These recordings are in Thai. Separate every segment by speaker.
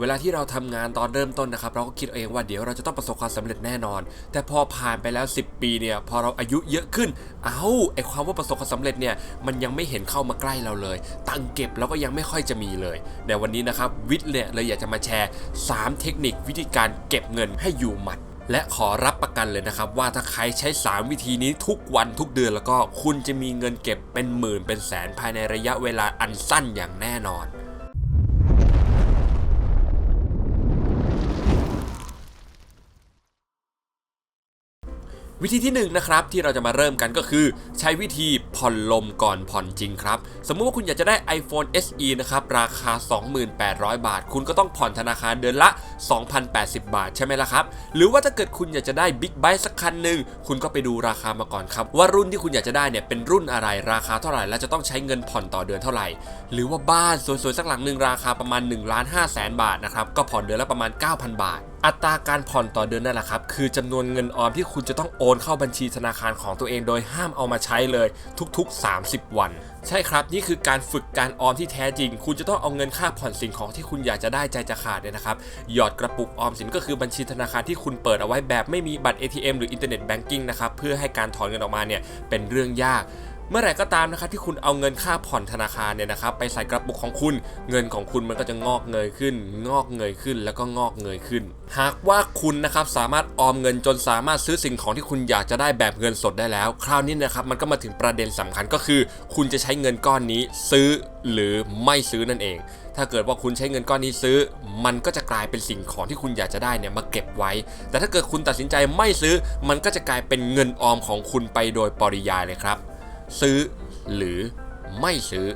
Speaker 1: เวลาที่เราทำงานตอนเริ่มต้นนะครับ เราก็คิดเองว่าเดี๋ยวเราจะต้องประสบความสำเร็จแน่นอน แต่พอผ่านไปแล้ว 10 ปีเนี่ยพอเราอายุเยอะขึ้น เอ้าไอความว่าประสบความสำเร็จเนี่ยมันยังไม่เห็นเข้ามาใกล้เราเลย ตังเก็บแล้วก็ยังไม่ค่อยจะมีเลย ในวันนี้นะครับวิทย์เนี่ยเลยอยากจะมาแชร์ 3 เทคนิควิธีการเก็บเงินให้อยู่หมัดและขอรับประกันเลยนะครับ ว่าถ้าใครใช้ 3 วิธีนี้ทุกวันทุกเดือนแล้วก็คุณจะมีเงินเก็บเป็นหมื่นเป็นแสนภายในระยะเวลาอันสั้นอย่างแน่นอน วิธีที่1นงนะครับที่เราจะมาเริ่มกันก็คือ ใช้วิธีผ่อนลมก่อนผ่อนจริงครับ สมมุติว่าคุณอยากจะได้ iPhone SE นะครับราคา 2800บาท คุณก็ต้องผ่อนธนาคารเดือนละ 2,080 บาทใช่ไหมล่ะครับ หรือว่าถ้าเกิดคุณอยากจะได้ Big Bike สักคันหนึ่งคุณก็ไปดูราคามาก่อนครับ ว่ารุ่นที่คุณอยากจะได้เนี่ยเป็นรุ่นอะไรราคาเท่าไหร่และจะต้องใช้เงินผ่อนต่อเดือนเท่าไหร่ หรือว่าบ้านสวยๆสักหลังหนึ่งราคาประมาณ1ล้าน5แสนบาทนะครับก็ผ่อนเดือนละประมาณ 9,000 บาทอัตราการผ่อนต่อเดือนนั่นแหละครับ คือจำนวนเงินออมที่คุณจะต้องโอนเข้าบัญชีธนาคารของตัวเองโดยห้ามเอามาใช้เลยทุก ๆ 30 วัน ใช่ครับ นี่คือการฝึกการออมที่แท้จริง คุณจะต้องเอาเงินค่าผ่อนสิ่งของที่คุณอยากจะได้ใจจะขาดเนี่ยนะครับหยอดกระปุกออมสินก็คือบัญชีธนาคารที่คุณเปิดเอาไว้แบบไม่มีบัตร ATM หรืออินเทอร์เน็ตแบงกิ้งนะครับเพื่อให้การถอนเงินออกมาเนี่ยเป็นเรื่องยาก เมื่อไหร่ก็ตามนะครับที่คุณเอาเงินค่าผ่อนธนาคารเนี่ยนะครับไปใส่กระปุกของคุณ เงินของคุณมันก็จะงอกเงยขึ้น งอกเงยขึ้นแล้วก็งอกเงยขึ้น หากว่าคุณนะครับสามารถออมเงินจนสามารถซื้อสิ่งของที่คุณอยากจะได้แบบเงินสดได้แล้ว คราวนี้นะครับมันก็มาถึงประเด็นสำคัญก็คือ คุณจะใช้เงินก้อนนี้ซื้อหรือไม่ซื้อนั่นเอง ถ้าเกิดว่าคุณใช้เงินก้อนนี้ซื้อ มันก็จะกลายเป็นสิ่งของที่คุณอยากจะได้เนี่ยมาเก็บไว้ แต่ถ้าเกิดคุณตัดสินใจไม่ซื้อ มันก็จะกลายเป็นเงินออมของคุณไปโดยปริยายเลยครับ ซื้อ หรือไม่ซื้อ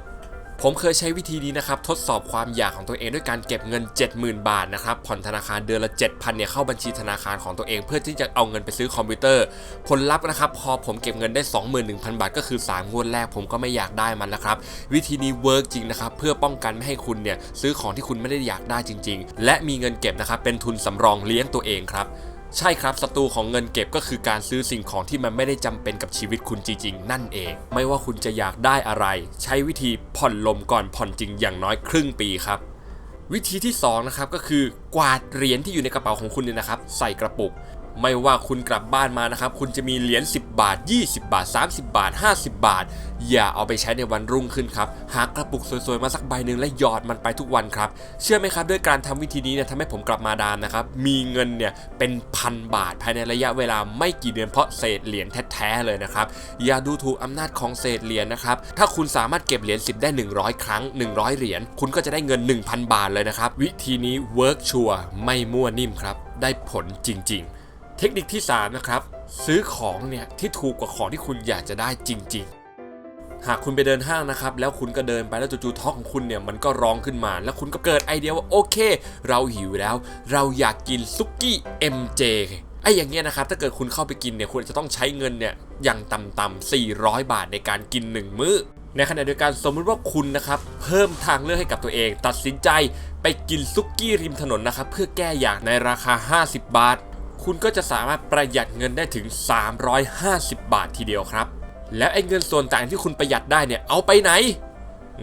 Speaker 1: ผมเคยใช้วิธีนี้นะครับ ทดสอบความอยากของตัวเองด้วยการเก็บเงิน 70,000 บาทนะครับผ่อนธนาคารเดือนละ 7,000เนี่ยเข้าบัญชีธนาคารของตัวเองเพื่อที่จะเอาเงินไปซื้อคอมพิวเตอร์ ผลลัพธ์นะครับ พอผมเก็บเงินได้ 21,000 บาท ก็คือ 3 งวดแรกผมก็ไม่อยากได้มันแล้วครับ วิธีนี้เวิร์กจริงนะครับเพื่อป้องกันไม่ให้คุณเนี่ยซื้อของที่คุณไม่ได้อยากได้จริง ๆ และมีเงินเก็บนะครับเป็นทุนสำรองเลี้ยงตัวเองครับ ใช่ครับศัตรูของเงินเก็บก็คือการซื้อสิ่งของที่มันไม่ได้จำเป็นกับชีวิตคุณจริงๆ นั่นเอง ไม่ว่าคุณจะอยากได้อะไร ใช้วิธีผ่อนลมก่อนผ่อนจริงอย่างน้อยครึ่งปีครับ วิธีที่2นะครับก็คือกวาดเหรียญที่อยู่ในกระเป๋าของคุณเนี่ยนะครับ ใส่กระปุก ไม่ว่าคุณกลับบ้านมานะครับ คุณจะมีเหรียญ10 บาท 20 บาท 30 บาท 50 บาท อย่าเอาไปใช้ในวันรุ่งขึ้นครับ หากระปุกสวยๆ มาสักใบหนึ่งและหยอดมันไปทุกวันครับ เชื่อไหมครับ ด้วยการทำวิธีนี้เนี่ยทำให้ผมกลับมาดามนะครับ มีเงินเนี่ยเป็นพันบาทภายในระยะเวลาไม่กี่เดือนเพราะเศษเหรียญแท้ๆเลยนะครับ อย่าดูถูกอำนาจของเศษเหรียญนะครับ ถ้าคุณสามารถเก็บเหรียญ10 ได้ 100 ครั้ง 100 เหรียญ คุณก็จะได้เงิน 1,000 บาทเลยนะครับ วิธีนี้เวิร์กชัวร์ไม่มั่วนิ่มครับ ได้ผลจริง ๆ เทคนิคที่ 3 นะครับ ซื้อของเนี่ยที่ถูกกว่าของที่คุณอยากจะได้จริง ๆ หากคุณไปเดินห้างนะครับ แล้วคุณก็เดินไปแล้วจู่ๆท้องของคุณเนี่ยมันก็ร้องขึ้นมา แล้วคุณก็เกิดไอเดียว่าโอเค เราหิวแล้ว เราอยากกินซุกี้ MJ ไอ้อย่างเงี้ยนะครับถ้าเกิดคุณเข้าไปกินเนี่ยคุณจะต้องใช้เงินเนี่ยอย่างต่ำๆ400 บาทในการกิน 1 มื้อ ในขณะเดียวกันสมมุติว่าคุณนะครับเพิ่มทางเลือกให้กับตัวเอง ตัดสินใจไปกินซุกี้ริมถนนนะครับเพื่อแก้อยากในราคา 50 บาท คุณก็จะสามารถประหยัดเงินได้ถึง 350 บาททีเดียวครับ แล้วไอ้เงินส่วนต่างที่คุณประหยัดได้เนี่ยเอาไปไหน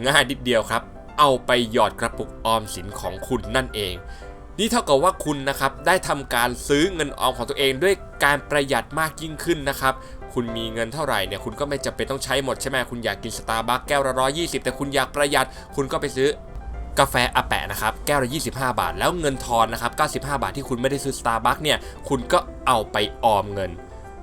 Speaker 1: ง่ายนิดเดียวครับ เอาไปหยอดกระปุกออมสินของคุณนั่นเอง นี่เท่ากับว่าคุณนะครับได้ทำการซื้อเงินออมของตัวเองด้วยการประหยัดมากยิ่งขึ้นนะครับคุณมีเงินเท่าไหร่เนี่ยคุณก็ไม่จำเป็นต้องใช้หมดใช่ไหมคุณอยากกินสตาร์บัคแก้วละร้อยยี่สิบแต่คุณอยากประหยัดคุณก็ไปซื้อ กาแฟอาแปะนะครับแก้วละ 25 บาท แล้วเงินทอนนะครับ95 บาทที่คุณไม่ได้ซื้อสตาร์บัคเนี่ยคุณก็เอาไปออมเงิน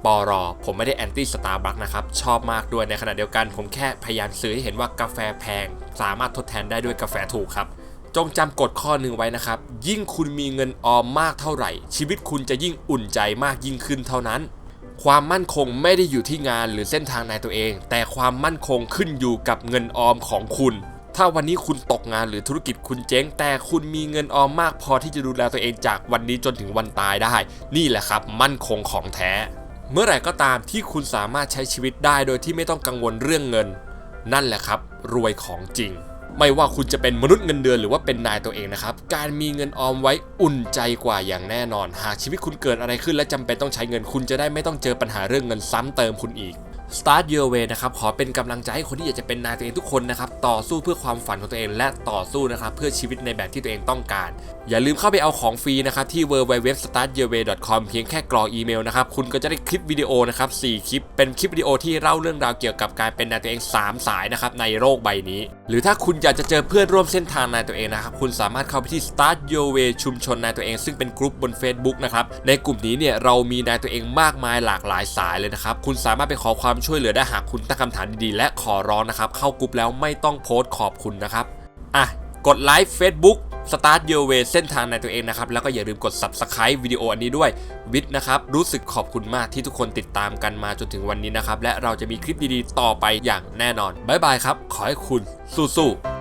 Speaker 1: ปอรอผมไม่ได้แอนตี้สตาร์บัคนะครับชอบมากด้วยในขณะเดียวกัน ผมแค่พยายามซื้อให้เห็นว่ากาแฟแพง สามารถทดแทนได้ด้วยกาแฟถูกครับ จงจำกฎข้อหนึ่งไว้นะครับ ยิ่งคุณมีเงินออมมากเท่าไหร่ ชีวิตคุณจะยิ่งอุ่นใจมากยิ่งขึ้นเท่านั้น ความมั่นคงไม่ได้อยู่ที่งานหรือเส้นทางในตัวเอง แต่ความมั่นคงขึ้นอยู่กับเงินออมของคุณ ถ้าวันนี้คุณตกงานหรือธุรกิจคุณเจ๊ง แต่คุณมีเงินออมมากพอที่จะดูแลตัวเองจากวันนี้จนถึงวันตายได้ นี่แหละครับ มั่นคงของแท้ เมื่อไหร่ก็ตามที่คุณสามารถใช้ชีวิตได้โดยที่ไม่ต้องกังวลเรื่องเงิน นั่นแหละครับ รวยของจริง ไม่ว่าคุณจะเป็นมนุษย์เงินเดือนหรือว่าเป็นนายตัวเองนะครับ การมีเงินออมไว้อุ่นใจกว่าอย่างแน่นอน หากชีวิตคุณเกิดอะไรขึ้นและจำเป็นต้องใช้เงินคุณจะได้ไม่ต้องเจอปัญหาเรื่องเงินซ้ำเติมคุณอีก Start Your Way นะครับขอเป็นกำลังใจให้คนที่อยากจะเป็นนายตัวเองทุกคนนะครับต่อสู้เพื่อความฝันของตัวเอง และต่อสู้นะครับเพื่อชีวิตในแบบที่ตัวเองต้องการ อย่าลืมเข้าไปเอาของฟรีนะครับที่ www.startyourway.com เพียงแค่กรอกอีเมลนะครับคุณก็จะได้คลิปวิดีโอนะครับ4คลิปเป็นคลิปวิดีโอที่เล่าเรื่องราวเกี่ยวกับการเป็นนายตัวเอง 3 สายนะครับในโลกใบนี้ หรือถ้าคุณอยากจะเจอเพื่อนร่วมเส้นทางนายตัวเองนะครับคุณสามารถเข้าไปที่ Start Your Way ชุมชนนายตัวเอง ซึ่งเป็นกลุ่มบน Facebook นะครับในกลุ่มนี้เนี่ยเรามีนายตัวเองมากมายหลากหลายสายเลยนะครับคุณสามารถไปขอความช่วยเหลือได้หากคุณตั้งคำถามดีๆ และขอร้องนะครับ เข้ากลุ่มแล้วไม่ต้องโพสต์ขอบคุณนะครับอะกดไลค์ Facebook Start Your Way เส้นทางในตัวเองนะครับ แล้วก็อย่าลืมกด Subscribe วิดีโออันนี้ด้วยวิทย์นะครับ รู้สึกขอบคุณมากที่ทุกคนติดตามกันมาจนถึงวันนี้นะครับ และเราจะมีคลิปดีๆ ต่อไปอย่างแน่นอนบ๊ายบายครับ ขอให้คุณสู้ๆ